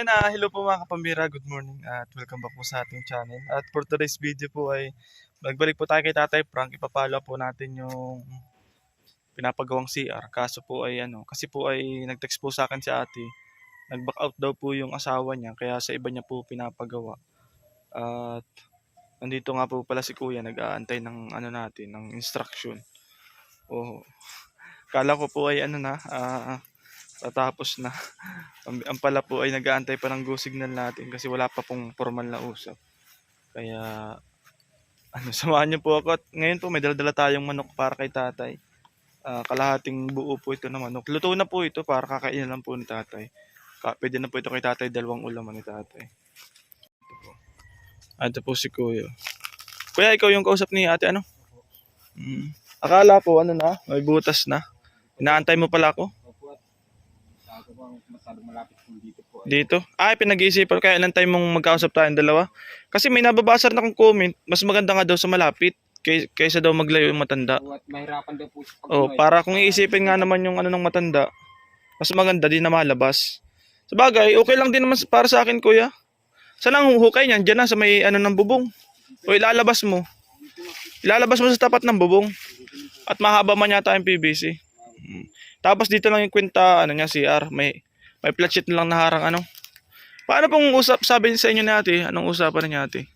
Yan ah, hello po mga kapambira, good morning at welcome back po sa ating channel. At for today's video po ay magbalik po tayo kay Tatay Frank, ipapalo po natin yung pinapagawang CR. Kaso po ay ano, kasi po ay nag-text po sa akin si ate, nag-back out daw po yung asawa niya, kaya sa iba niya po pinapagawa. At nandito nga po pala si kuya, nag-aantay ng ano natin, ng instruction. Oh, kala ko po ay ano na, ah, tatapos na. ang, pala po ay nag-aantay pa ng go signal natin kasi wala pa pong formal na usap. Kaya, ano, samahan niyo po ako. At ngayon po may dala-dala tayong manok para kay tatay. Ah, kalahating buo po ito na manok. Luto na po ito para kakainin lang po ni tatay. Ka pwede na po ito kay tatay, dalawang ulaman ni tatay. Ito po. Ah, ito po si kuya. Kuya, ikaw yung kausap ni ate, ano? Mm. Akala po, ano na, may butas na. Inaantay mo pala ako? Ako bang masyadong malapit kung dito po. Ay, Dito? Ay, pinag-iisipan. Kaya ilang time mong magkausap tayong dalawa. Kasi may nababasa na akong comment, mas maganda nga daw sa malapit kay, kaysa daw maglayo yung matanda. at mahirapan daw po sa Oh, para kung iisipin nga naman yung ano ng matanda, mas maganda din na malabas. Sa bagay, okay lang din naman para sa akin, kuya. Saan ang huhukay niyan? Diyan na sa may ano ng bubong. O ilalabas mo. Ilalabas mo sa tapat ng bubong. At mahaba man yata yung PVC. Mm. Tapos dito lang yung kwenta, ano niya, CR. May, may flat sheet lang na harang ano. Paano pong usap, sabi sa inyo ate? Anong usapan niya ate?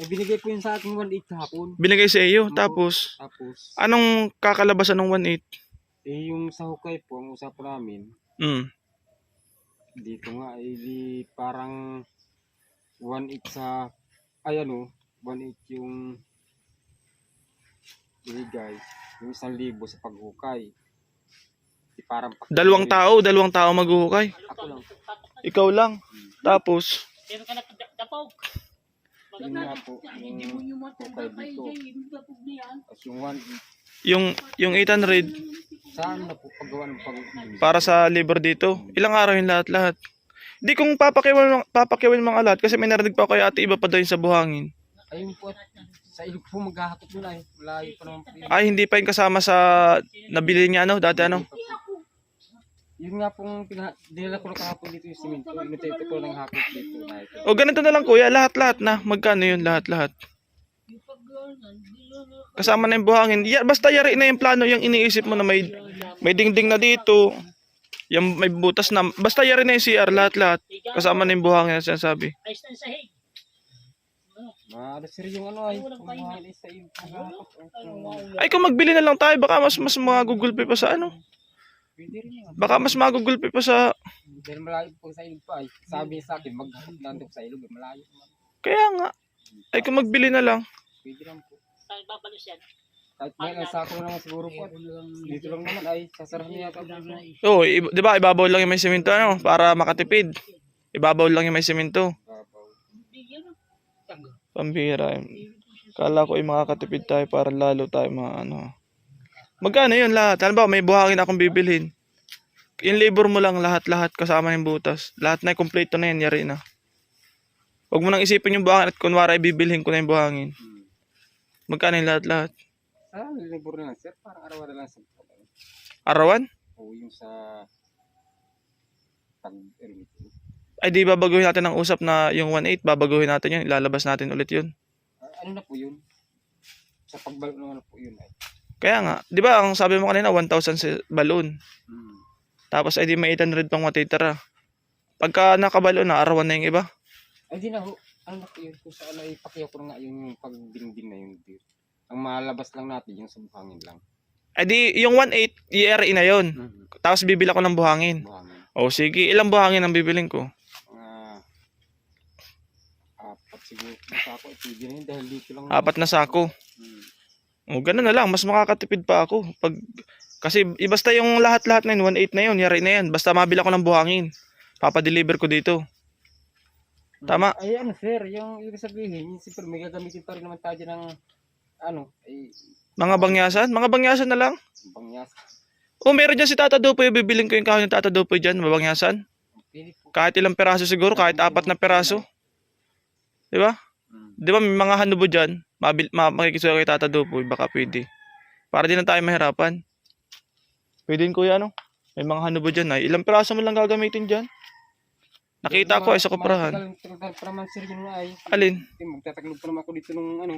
Eh, binigay po yun sa akin 1.8 kahapon. Binigay sa iyo, tapos, Tapos, anong kakalabasan ng 1.8? eh, yung sa hukay po, ang usapan namin, Mm. dito nga, eh, di parang 1.8 sa, ay ano, 1.8 yung binigay, yung 1,000 sa paghukay. Di parang pak- Dalawang tao, dalawang tao maghuhukay. Ako lang. Ikaw lang. Tapos, Pero ka napagdapog. Yun nga po, yung hukay dito. Tapos yung 1.8, yung yung 800 saan na po paggawa ng paghukay? para sa liver dito. Ilang araw yung lahat-lahat. Di kung papakiwan papakiwan mga lahat kasi may narinig pa ako kay ate iba pa daw yung sa buhangin. Ayun po, at sa ilog po maghahakot nila eh. Malayo pa naman po yun. Ay, hindi pa yung kasama sa nabili niya ano, dati ano. Yun nga pong pina, dinala ko na kahapon dito yung simento. Inutito ko ng hakot dito na ito. O ganito na lang kuya, lahat-lahat na. Magkano yun lahat-lahat? Kasama na yung buhangin. Ya, basta yari na yung plano, yung iniisip mo na may may dingding na dito. Yung may butas na. Basta yari na yung CR, lahat-lahat. Kasama na yung buhangin na sinasabi. Ayos na sahig. Maano sir yung ano ay, sa iyo. Ay, kung magbili na lang tayo, baka mas mas magugulpe pa sa ano. Pwede rin yan. Baka mas magugulpe pa sa... Dahil malayo po sa ilog pa ay. Sabi sa akin, doon sa ilog. eh, Malayo. Kaya nga. Ay, kung magbili na lang. Pwede lang po. Saan babalos yan? Kahit ngayon, ang sako na naman siguro po. Dito lang naman ay, sasarahan niya yata. Oo, i- di ba, ibabaw lang yung may semento, ano, para makatipid. Ibabaw lang yung may semento. Babaw. Pambira. Kala ko ay makakatipid tayo para lalo tayo mga ano. Magkano yun lahat? Halimbawa, may buhangin akong bibilhin. Yung labor mo lang lahat-lahat kasama yung butas. Lahat na kompleto na yan, yari na. Huwag mo nang isipin yung buhangin at kunwari ay bibilhin ko na yung buhangin. Magkano yung lahat-lahat? Ah, libur na lang sir. Parang araw na lang sa Arawan? O yung sa pag-ermit. Ay di babaguhin natin ang usap na yung 1.8, babaguhin natin yun, ilalabas natin ulit yun. Ah, ano na po yun? Sa pagbalik na po yun ay. Kaya nga, di ba ang sabi mo kanina 1,000 sa balloon. Hmm. Tapos ay di may 800 pang matitira. Pagka nakabalo na, arawan na yung iba. Ay di na ho. Ano na po yun? Kung saan ay pakiyaw ko nga yung pagdingding na yun. Dear. Ang malabas lang natin yung sa buhangin lang. Ay di, yung 1.8, i-RE na yon. Mm-hmm. Tapos bibila ko ng buhangin. Buhangin. O sige, ilang buhangin ang bibiling ko? Apat siguro. Na yun dahil dito lang. Apat na sako. Hmm. O ganun na lang, mas makakatipid pa ako. Pag, kasi basta yung lahat-lahat na yun, 1.8 na yun, yari na yan. Basta mabila ko ng buhangin. Papadeliver ko dito. Tama. Ay ano sir, yung ibig sabihin, yung siyempre may gagamitin pa rin naman tayo ng ano, ay Mga bangyasan? Mga bangyasan na lang. bangyas. O meron dyan si Tata Dupoy, bibiling ko yung kahoy ng Tata Dupoy dyan, mabangyasan. Kahit ilang peraso siguro, kahit apat na peraso. Di ba? Hmm. Di ba may mga hanubo dyan, mabil, ma, makikisuyo kay Tata Dupoy, baka pwede. Para di na tayo mahirapan. Pwede yun kuya, ano? May mga hanubo dyan ay, ilang peraso mo lang gagamitin dyan? Nakita ko ay sa kuprahan. Alin? Magtataglog pa naman ako dito nung ano.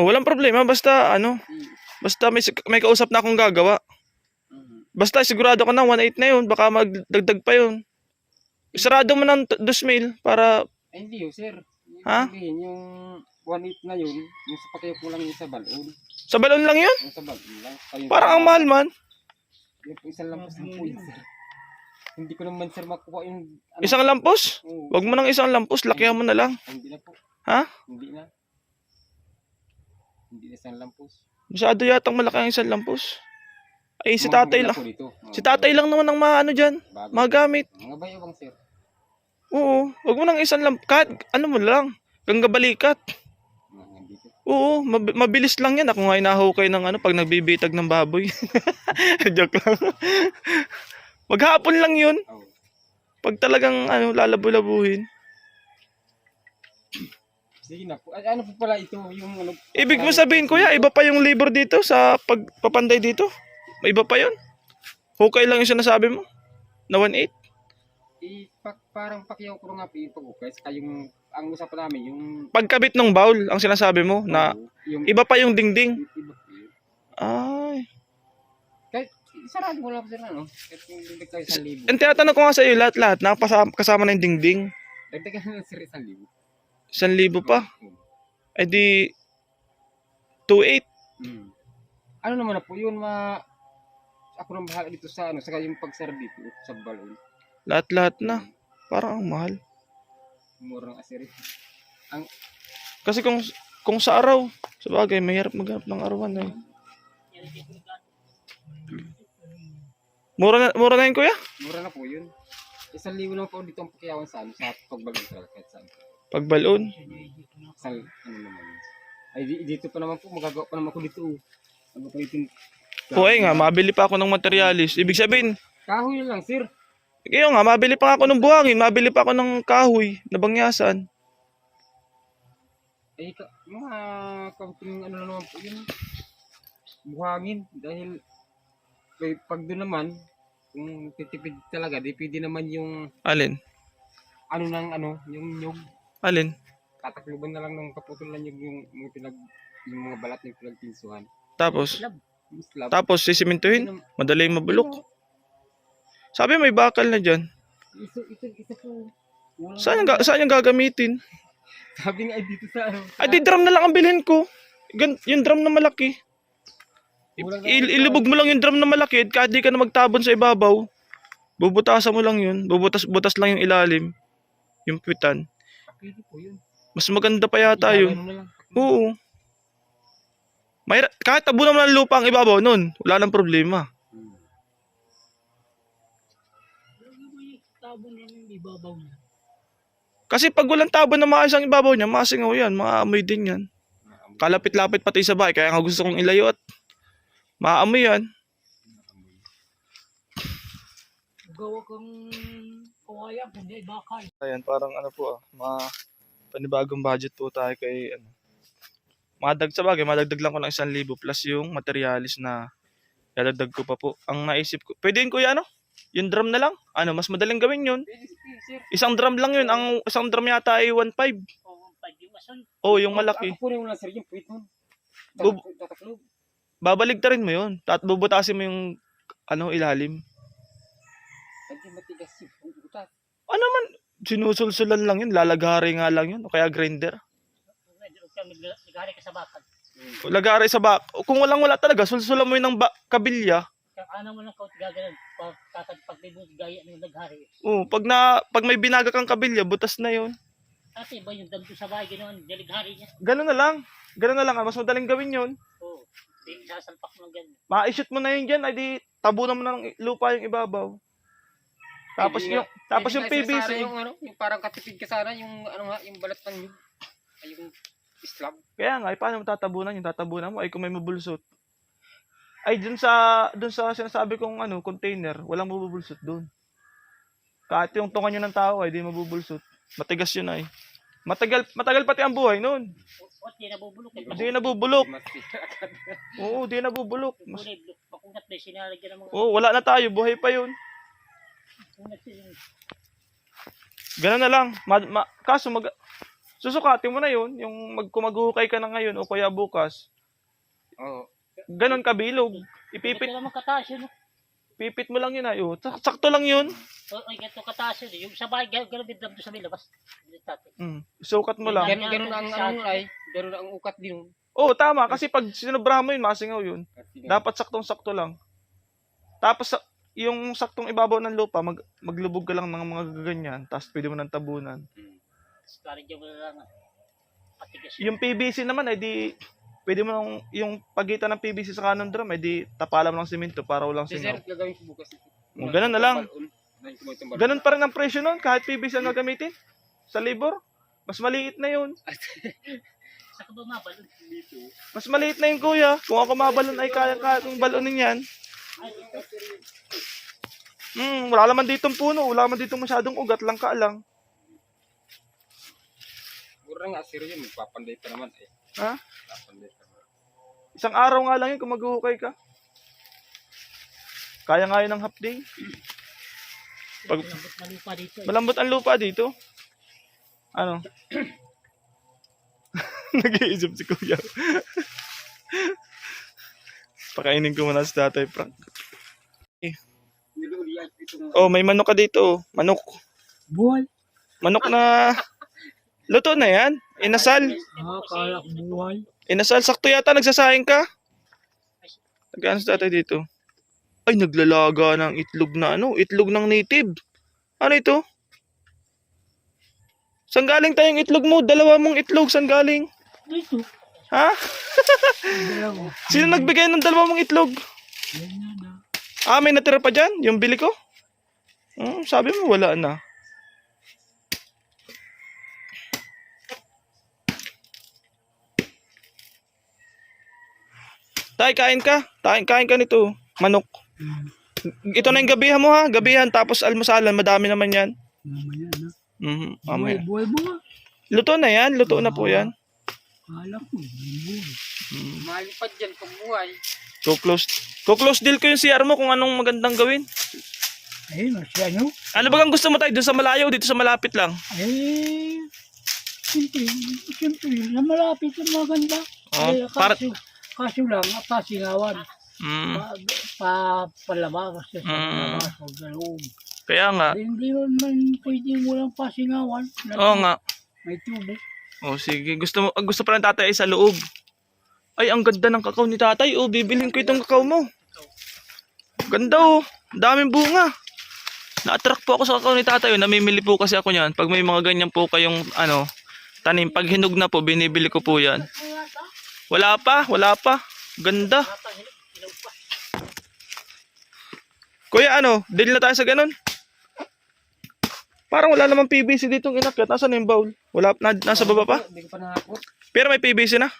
Oh, walang problema. Basta, ano, basta may, may kausap na akong gagawa. Basta sigurado ko na 1.8 na yun. Baka magdagdag pa yun. Sarado mo ng 2,000 para, Ay hindi yun sir. Yung Ha? Sabihin, yung 1.8 na yun, yung sa pakiyo ko lang yung sa balon. sa balon lang yun. Yung sa balon lang. Ayun, Parang ang mahal man. Yung po isang lampas ng po yun sir. Hindi ko naman sir makuha yung ano. Isang lampos. Oo. Wag mo nang isang lampos. Lakihan mo na lang. Hindi na po. Ha? Hindi na. Hindi na isang lampos. Masyado yatang malaki ang isang lampos. Ay, si tatay lang. Si tatay lang naman ang maano dyan. bago. Magamit. Mga bayawang sir. Oo. Wag mo nang isang lampos. Kahit ano mo lang. Gangga balikat. Mga nandito. Oo, mab- mabilis lang yan. Ako nga inahukay ng ano pag nagbibitag ng baboy. Joke lang. Maghapon lang yun. Pag talagang ano, lalabu-labuhin. Sige na po. Ay, ano po pala ito? Yung ano. Ibig mo sabihin, kuya, iba pa yung labor dito sa pagpapanday dito? May iba pa yun? Hukay lang yung sinasabi mo? Na 1.8? Eh, pa, parang pakiyaw ko nga po pag-ukay. Saka yung, ang usapan namin, yung... Pagkabit ng bowl, ang sinasabi mo, na yung, iba pa yung dingding. iba po. Ay. Kahit, sarado mo lang po sir, ano? Kahit yung dagdag tayo isang libo. And tinatanong ko nga sa iyo, lahat-lahat, nakapasama, kasama na yung dingding. Dagdagan na sir isang libo. 1,000 pa. Oo. Eh di, 2.8. Mm. Ano naman na po yun, ma... Ako nang bahala dito sa ano, saka yung pagsara dito sa balon. Lahat-lahat na. Parang ang mahal. Murang asiri. Kasi kung kung sa araw, sa bagay, mahirap maghanap ng arawan eh. Mura na, mura na yun, kuya? Mura na po yun. Isang libo lang po dito ang pakiyawan sa ano, sa pagbalon talaga kahit saan. Pag balon. Isang, ano naman. Ay, di, dito pa naman po, magagawa pa naman ako dito. oh. Ano ay nga, mabili pa ako ng materialis. Ibig sabihin, Kahoy lang, sir. Kayo nga, mabili pa ako ng buhangin, mabili pa ako ng kahoy na bangyasan. Ay, ka, mga kaunting ano na naman po yun. Buhangin. Dahil, eh, pag doon naman, kung titipid talaga, di pwede naman yung, Alin? ano nang ano, yung nyug. Alin? Tatakluban na lang ng kaputulan yung, yung, mga pinag, yung mga balat ng pinagpinsuhan. Tapos, Slab. Yung slab. tapos sisimintuhin, madali mabulok. Sabi may bakal na dyan. Ito, ito, ito po. Walang- Saan yung, saan yung gagamitin? Sabi nga ay dito sa. Ay, di drum na lang ang bilhin ko. Gan, yung drum na malaki. Il- ilubog mo lang yung drum na malaki at kahit di ka na magtabon sa ibabaw. Bubutasan mo lang yun. Bubutas-butas lang yung ilalim. Yung pitan. Mas maganda pa yata yun. Oo. Mahira, kahit tabunan mo ng lupa ang ibabaw nun, wala nang problema. Tabon yan yung ibabaw niya? Kasi pag walang tabon na maayos ang ibabaw niya, masingaw yan, maamoy din yan. Kalapit-lapit pati sa bahay, kaya nga gusto kong ilayo at maamoy yan. Gawa kang kawaya, kundi bakal. Ayan, parang ano po ah, mga panibagong budget po tayo kay ano. Madag sa bagay, madagdag lang ko ng isang libo plus yung materialis na dadagdag ko pa po. Ang naisip ko, pwede yun kuya ano? Yung drum na lang? Ano, mas madaling gawin yun. Pwede, pwede. Isang drum lang yun. Ang isang drum yata ay 1.5. O, pag yung mason, Oh, yung malaki. Ako kunin mo lang sir yung puwit nun. Bub- Tatak- Tataklob. Babaligtarin mo yun. At bubutasin mo yung ano, ilalim. Hindi matigas yung butas. Ano man, sinusulsulan lang yun. Lalagari nga lang yun. O kaya grinder. medyo ka sa bakal. Lagari sa bak. Kung walang wala talaga, sulsulan mo yun ng ba- kabilya. Ano mo lang kaut gagalan, pag tatag pag may bus gaya ng naghari. Oo, pag na pag may binaga kang kabilya, butas na 'yon. Dati ba yung damdo sa bahay, ganoon, dalighari niya. Ganun na lang. Ganun na lang, ah. mas madaling gawin 'yon. Oo, di sasalpak mo ganyan. Ma-shoot mo na 'yun diyan, ay di tabunan mo na ng lupa yung ibabaw. Tapos Pwede yung nga- tapos yung nga, PVC. Yung, ano, yung parang katipid ka sana, yung ano nga, yung balat ng nyug. Ay, yung slab. Kaya nga, ay paano mo tatabunan yung tatabunan mo ay kung may mabulsot. Ay dun sa dun sa sinasabi kong ano, container, walang mabubulsot dun. Kahit yung tungan yun ng tao ay di mabubulsot. Matigas yun ay. Matagal matagal pati ang buhay noon. O, di nabubulok eh. Hindi nabubulok. Oo, di nabubulok. Mas, Kulay, makunat na sinalagyan ng mga... Oo, wala na tayo, buhay pa yun. Yung yung Ganun na lang. Ma- ma- kaso mag susukatin mo na yun, yung mag kung maghuhukay ka na ngayon o kaya bukas. Oo. Ganun kabilog. Ipipit Ito kataas yun. oh. pipit mo lang yun ayo. Sak- Sakto lang yun. O, ay, ganito kataas yun. eh. Yung sa bahay, gano'n gano'n din doon sa may labas. Mm. Sukat mo lang. Ganun, ganun ang ano ay, ganun ang ukat din. Oo, tama. Kasi pag sinubrahan mo yun, masingaw yun. Dapat saktong-sakto lang. Tapos, sa- yung saktong ibabaw ng lupa, mag, maglubog ka lang ng mga ganyan. Tapos pwede mo ng tabunan. Tapos parang dyan mo na lang. ah. Patigas Yung PVC naman, ay di, pwede mo nang, yung pagitan ng PVC sa kanon drum, ay di, tapalan mo ng simento para walang Si singaw. sir, gagawin ko bukas. O, ganun na lang. Balon. Ganun pa rin ang presyo nun, kahit PVC ang gagamitin. Sa labor, mas maliit na yun. Sa kabumabalon. Mas maliit na yun, kuya. Kung ako mabalon ay kaya-kaya kong balonin yan. Dito. Hmm, wala naman ditong puno, wala naman ditong masyadong ugat, lang ka lang. Mura nga sir yun, magpapanday pa naman eh. Ha? Isang araw nga lang yun kung maghuhukay ka. Kaya nga yun ng half day. Pag- Malambot na lupa dito. eh. Malambot ang lupa dito. Ano? Nag-iisip si kuya. Pakainin ko muna si tatay Frank. Oh, may manok ka dito. oh. Manok. Buhay. Manok na... Luto na yan. Inasal. Ah, kala ko buhay. Inasal. Sakto yata nagsasayang ka. Nagkano si tatay dito? Ay, naglalaga ng itlog na ano? Itlog ng native. Ano ito? Saan galing tayong itlog mo? Dalawa mong itlog. Saan galing? Dito. Ha? Sino nagbigay ng dalawa mong itlog? Ah, may natira pa dyan? Yung bili ko? Hmm, sabi mo wala na. Tay, kain ka. Kain, kain ka nito. Manok. Ito na yung gabihan mo ha. Gabihan tapos almusalan. Madami naman yan. Mamaya na. Mhm, Buhay, mamaya. buhay mo nga. Luto na yan. Luto na po yan. Kala ko, buhay. malipad dyan pag buhay. Ko-close. Ko-close deal ko yung CR mo kung anong magandang gawin. Ayun, siya no? Ano ba ang gusto mo tayo? Doon sa malayo, dito sa malapit lang. Eh, siyempre, siyempre, na malapit ang maganda. Oh, eh, para- kaso lang, pasingawan. Mm. Pa, pa, palabas Mm. labas, huwag sa loob. Kaya nga. Hindi man pwede mo lang pasingawan. Oo nga. May tubo. Oh, sige. Gusto mo ah, gusto pa ng tatay ay sa loob. Ay, ang ganda ng kakao ni tatay. Oh, bibilhin ko itong kakao mo. Ganda oh. Daming bunga. Na-attract po ako sa kakao ni tatay. Oh. Namimili po kasi ako niyan. Pag may mga ganyan po kayong ano, tanim, pag hinog na po, binibili ko po yan. Wala pa, wala pa. Ganda. Kuya, ano, deal na tayo sa ganun? Parang wala namang PVC ditong inakyat. Nasaan na yung bowl? Wala, na, nasa baba pa? Hindi ko pa nakakot. Pero may PVC na.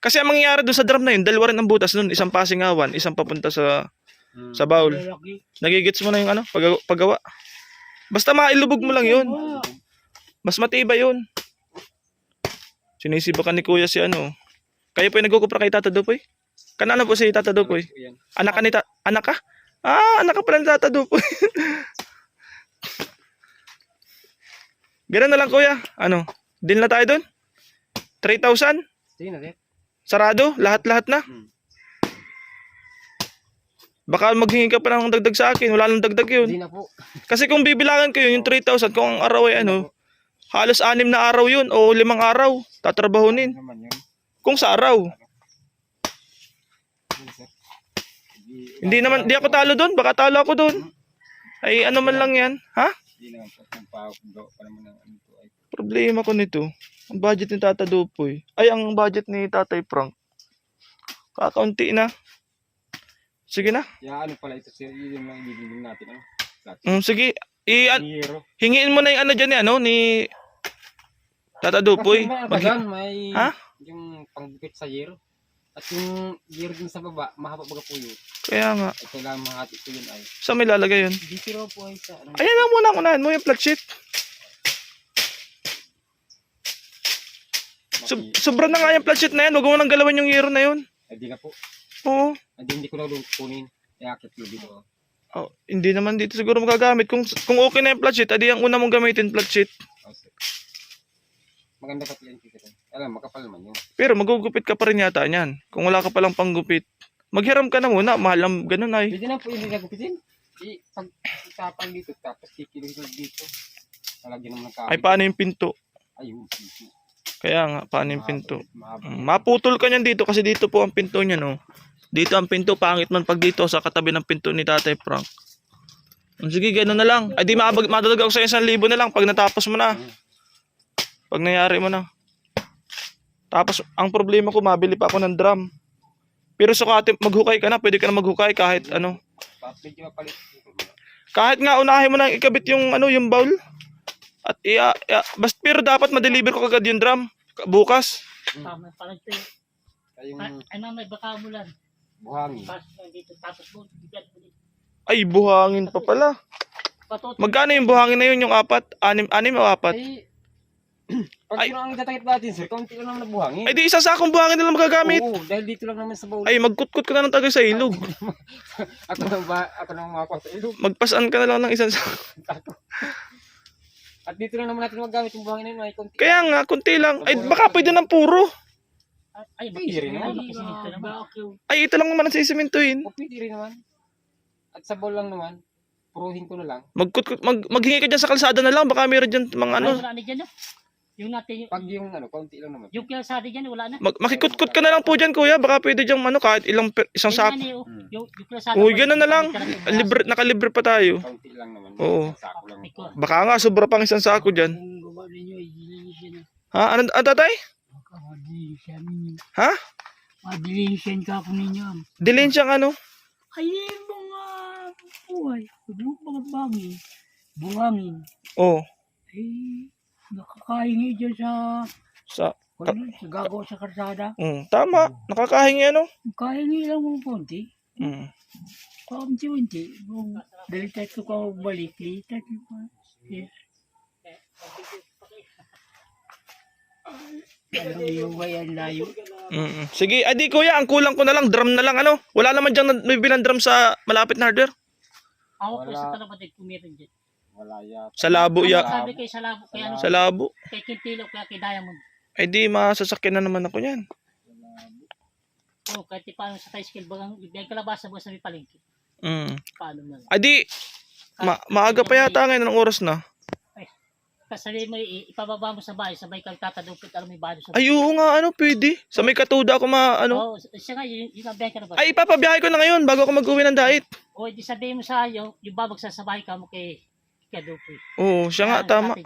Kasi ang mangyayari doon sa drum na yun, dalawa rin ang butas doon. Isang pasingawan, isang papunta sa sa bowl. Nagigits mo na yung ano, pag, paggawa. Basta mailubog mo lang yun. Mas matibay yun. Sinisibakan ni kuya si ano. Kayo po yung nagkukupra kay Tata Dupoy? Kanano po si Tata Dupoy? Yan. Anak ka ni ta Anak ka? Ah, anak ka pala ni Tata Dupoy. Ganun na lang kuya. Ano? Deal na tayo doon? 3,000? Sige na. Sarado? Lahat-lahat na? Hmm. Baka maghingi ka pa ng dagdag sa akin. Wala nang dagdag yun. Hindi na po. Kasi kung bibilangan ko yun, yung 3,000, kung ang araw ay ano, halos anim na araw yun o limang araw. Tatrabahunin. Naman yun. Kung sa araw. Hindi naman, di ako talo doon. Baka talo ako doon. Ay, ano man lang yan. Ha? Problema ko nito. Ang budget ni Tata Dupoy. Ay, ang budget ni Tatay Frank. Kakaunti na. Sige na. Ya, ano pala ito, sir. Yun yung mga ibibigin natin. Ano? Mm, sige. I, an- hingiin mo na yung ano dyan, eh, ano, ni Tata Dupoy. Mag- Ha? Yung pangbukit sa yero. At yung yero din sa baba, mahaba baga po yun. Kaya nga. At kailangan mahati ko yun ay. Saan may lalagay yun? Dito raw po ay sa ano. Ayan lang muna, unahin mo yung flat sheet. Maki- sobra na nga yung flat sheet na yan. Huwag mo nang galawin yung yero na yun. Ay, di na po. Oo. Ay, di, hindi ko na kunin. Iakit ko dito. Oh, hindi naman dito siguro magagamit. Kung kung okay na yung flat sheet, adi ang una mong gamitin flat sheet. Okay. Maganda pati yan kita. Alam, makapal naman yun. Pero magugupit ka pa rin yata niyan. Kung wala ka palang panggupit, maghiram ka na muna. Mahal ang ganun ay. Pwede na po yung gagupitin. I, pag itapang dito, tapos kikilig dito. Talagyan naman ng. Ay, paano yung pinto? Ay, yung pinto. Kaya nga, paano yung pinto? Mm, Maputol ka niyan dito kasi dito po ang pinto niya, no? Dito ang pinto, pangit man pag dito sa katabi ng pinto ni Tatay Frank. Mm, Sige, gano'n na lang. Ay, di madadag ako sa isang libo na lang pag natapos mo na. Pag nangyari mo na. Tapos, ang problema ko, mabili pa ako ng drum. Pero sa kati, maghukay ka na, pwede ka na maghukay kahit ano. Kahit nga unahin mo na ikabit yung ano, yung bowl. At iya, iya basta pero dapat ma-deliver ko kagad yung drum bukas. Tama pala ito yung, Ay, yung ay, ay mamay, baka mo lang. buhangin. Ay, buhangin pa pala. Magkano yung buhangin na yun, yung apat? Anim, anim o apat? Ay, pag Ay. ang tatakit natin, sir, kaunti lang naman na buhangin. Ay, di isa sakong buhangin na lang magagamit. Oo, dahil dito lang naman sa bowl. Ay, magkutkut ka na ng tagay sa ilog. ako nang ba, ako nang makakuha sa ilog. Magpasan ka na lang ng isang. Ako. At dito lang naman natin magamit yung buhangin na yun, ay konti. Kaya nga, kunti lang. Ay, baka pwede ng puro. Ay, Pwede rin naman. Ay, ito lang naman ang sisimintuhin. O pwede rin naman. At sa bowl lang naman, puruhin ko na lang. Magkutkut, mag, maghingi ka dyan sa kalsada na lang. Baka meron dyan mga Ano? ano. Na dyan, no? Yung natin, yung, Pag yung ano, kaunti lang naman. yung kinasada dyan, wala na. Mag, makikutkut ka na lang po dyan, kuya. Baka pwede dyan ano, kahit ilang, per- isang Yung sak. ano, yung, Hmm. yung, yung. Uy, ganun na lang. Libre, nakalibre pa tayo. Kaunti lang naman. Oo. Sako lang. Ko. Baka nga, sobra pang isang sako dyan. Kung gawa ninyo, yan. Ha? Ano, ano tatay? Baka madilisan ninyo. Ha? Madilisan ka ako ninyo. Dilin siyang ano? Ay, yung mga buhay. Yung mga bangin. Buhangin. Oh, Ay, nakakahingi dyan sa, sa, ano, sa gagawa sa karsada. mm, tama. Nakakahingi ano? Kahingi lang ng konti. Mm. Kaunti-unti. Kung dalitat ko ka balik, litat ko ka. Yes. Ano yung bayan layo? Mm. Sige, adi kuya, ang kulang ko na lang, drum na lang ano. Wala naman dyan may bilang drum sa malapit na hardware. Ako po Wala. sa talabatid, kumirin dyan. Sa labo ya. sabi kay sa labo, kay ano, Sa labo. kay Quintilo, kaya kay Diamond. Ay di, masasakyan na naman ako yan. Oh, kahit di paano sa tricycle, bagang ibigay kalabasa mo sa may palengke. Mm. Paano na lang. Adi, ma maaga pa yata ngayon, anong oras na? Kasi sabihin mo, ipababa mo sa bahay, sabay kang tatadupit, alam mo yung bahay sa Ay, oo nga, ano, pwede. Sa may katuda ako ma, ano. Oo, siya nga, yun, yun ang biyahe ka na ba? Ay, ipapabiyahe ko na ngayon bago ako mag-uwi ng diet. O, di sabihin mo sa yung, yung babag sa sabay ka mo kay Kadupoy. Oo, siya nga, tama.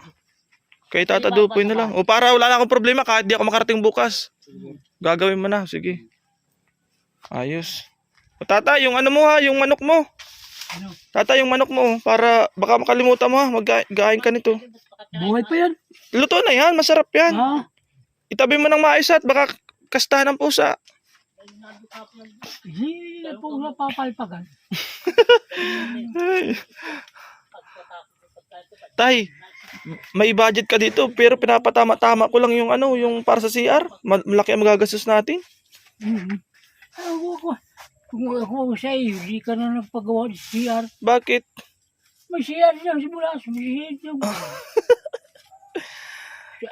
Kay Tata Dupoy na lang. O para wala na akong problema kahit di ako makarating bukas. Gagawin mo na, sige. Ayos. O tata, yung ano mo ha, yung manok mo. Ano? Tata, yung manok mo, para baka makalimutan mo ha, mag-gain ka nito. Buhay pa yan. Luto na yan, masarap yan. Ha? Itabi mo ng mais at baka kastahan ng pusa. Hindi na po napapalpagan. Ay. Tay, may budget ka dito pero pinapatama-tama ko lang yung ano, yung para sa CR. Ma- Malaki ang magagastos natin. Mm-hmm. Ako. Kung ako sa iyo, hindi ka na nagpagawa ng CR. Bakit? May CR lang simula. CR lang.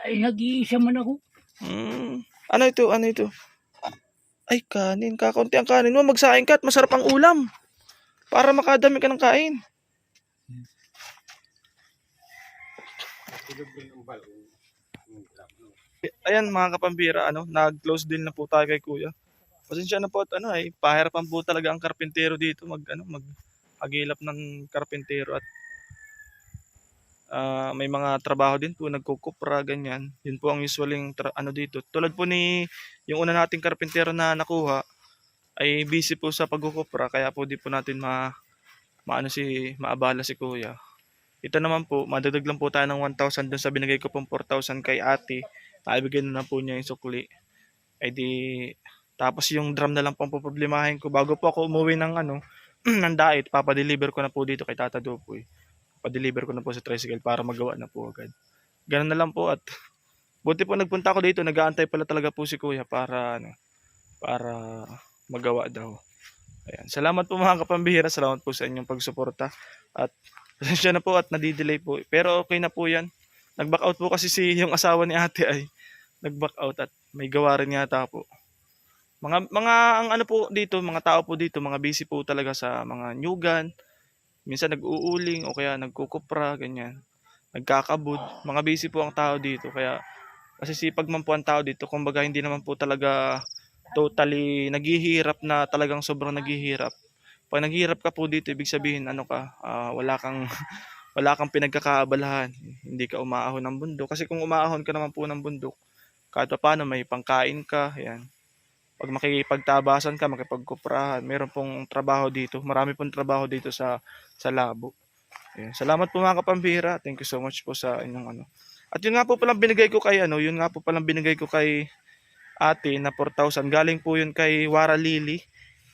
Ay, nag-iisa man ako. Hmm. Ano ito? Ano ito? Ay, kanin. Kakaunti ang kanin mo. Magsaing ka at masarap ang ulam. Para makadami ka ng kain. Ayan mga kapambira, ano, nag-close deal na po tayo kay Kuya. Pasensya na po at ano ay pahirapan po talaga ang karpintero dito mag ano mag agilap ng karpintero at ah, may mga trabaho din po nagkukupra ganyan. Yun po ang tra- ano dito. Tulad po ni yung una nating karpintero na nakuha ay busy po sa pagkukupra kaya po di po natin ma maano si maabala si Kuya. Ito naman po, madagdag lang po tayo ng 1,000 dun sa binigay ko pong 4,000 kay ate. Naibigay na po niya yung sukli. Ay di, tapos yung drum na lang pong poproblemahin ko bago po ako umuwi ng ano, ng diet, papadeliver ko na po dito kay Tata Dupoy. Pa-deliver ko na po sa tricycle para magawa na po agad. Ganun na lang po at buti po nagpunta ako dito, nag-aantay pala talaga po si Kuya para ano, para magawa daw. Ayan. Salamat po mga kapambihira. Salamat po sa inyong pagsuporta. At pasensya na po at nadidelay po. Pero okay na po yan. Nag-back out po kasi si yung asawa ni ate ay nag-back out at may gawa rin yata po. Mga mga ang ano po dito, mga tao po dito, mga busy po talaga sa mga nyugan. Minsan nag-uuling o kaya nagkukupra, ganyan. Nagkakabud. Mga busy po ang tao dito. Kaya kasi sipag man po ang tao dito. Kumbaga hindi naman po talaga totally naghihirap na talagang sobrang naghihirap. Pag naghihirap ka po dito, ibig sabihin ano ka, ah, wala kang wala kang pinagkakaabalahan. Hindi ka umaahon ng bundok. Kasi kung umaahon ka naman po ng bundok, kahit pa paano may pangkain ka, yan. Pag makikipagtabasan ka, makipagkuprahan, meron pong trabaho dito. Marami pong trabaho dito sa sa labo. Ayan. Salamat po mga kapambira. Thank you so much po sa inyong ano. At yun nga po palang binigay ko kay ano, yun nga po palang binigay ko kay ate na 4,000. Galing po yun kay Wara Lily.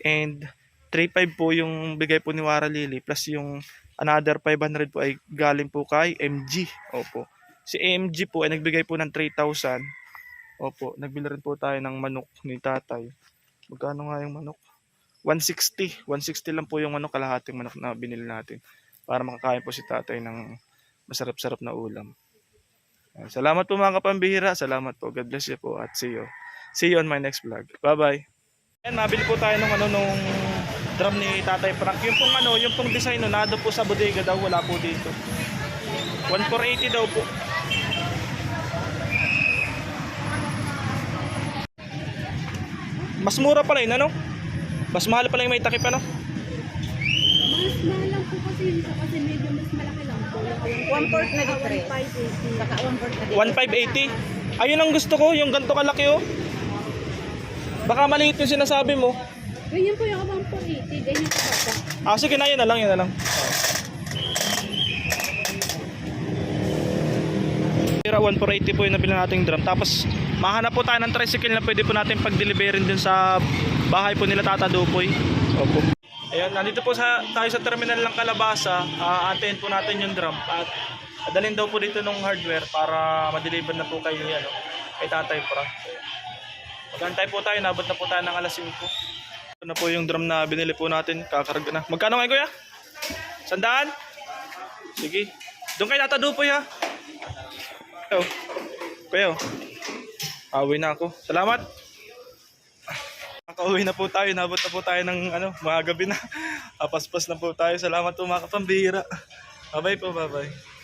And 3,500 po yung bigay po ni Wara Lily. Plus yung another 500 po ay galing po kay MG. Opo. Si MG po ay nagbigay po ng 3,000. Opo. Nagbili rin po tayo ng manok ni tatay. Magkano nga yung manok? 160. 160 lang po yung manok, kalahating manok na binili natin. Para makakain po si tatay ng masarap-sarap na ulam. Salamat po mga kapambihira. Salamat po. God bless you po at see you. See you on my next vlog. Bye-bye. Ayan, mabili po tayo ng ano nung drum ni Tatay Frank. Yung pong ano, yung pong design no, nado po sa bodega daw, wala po dito. 1480 daw po. Mas mura pala yun, ano? Mas mahal pala yung may takip, ano? Mas mahal lang po kasi yun po kasi medyo mas malaki lang po. One fourth na litre. 580. Saka one fourth na litre. 1580. Ayun ang gusto ko, yung ganito kalaki, oh. Baka maliit yung sinasabi mo. Ganyan po yung 180. Ganyan po po. Ah, sige na, yun na lang, yun na lang. Tira 1480 po yung nabili nating drum. Tapos, mahanap po tayo ng tricycle na pwede po natin pag-deliverin din sa bahay po nila Tata Dupoy. Opo. Ayan, nandito po sa, tayo sa terminal ng Kalabasa. Uh, antayin po natin yung drum. At adalhin daw po dito ng hardware para ma-deliver na po kayo ano, kay Tatay Pra. Magantay po tayo, nabot na po tayo ng alas 5. Ito na po yung drum na binili po natin. Kakarga na. Magkano ngayon kuya? Sandaan? Sige. Doon kayo natadupoy ha. Kuya. Kuya. Awi na ako. Salamat. Nakauwi na po tayo. Nabot na po tayo ng ano, mga gabi na. Apaspas na po tayo. Salamat po mga kapambira. Bye-bye po, bye-bye.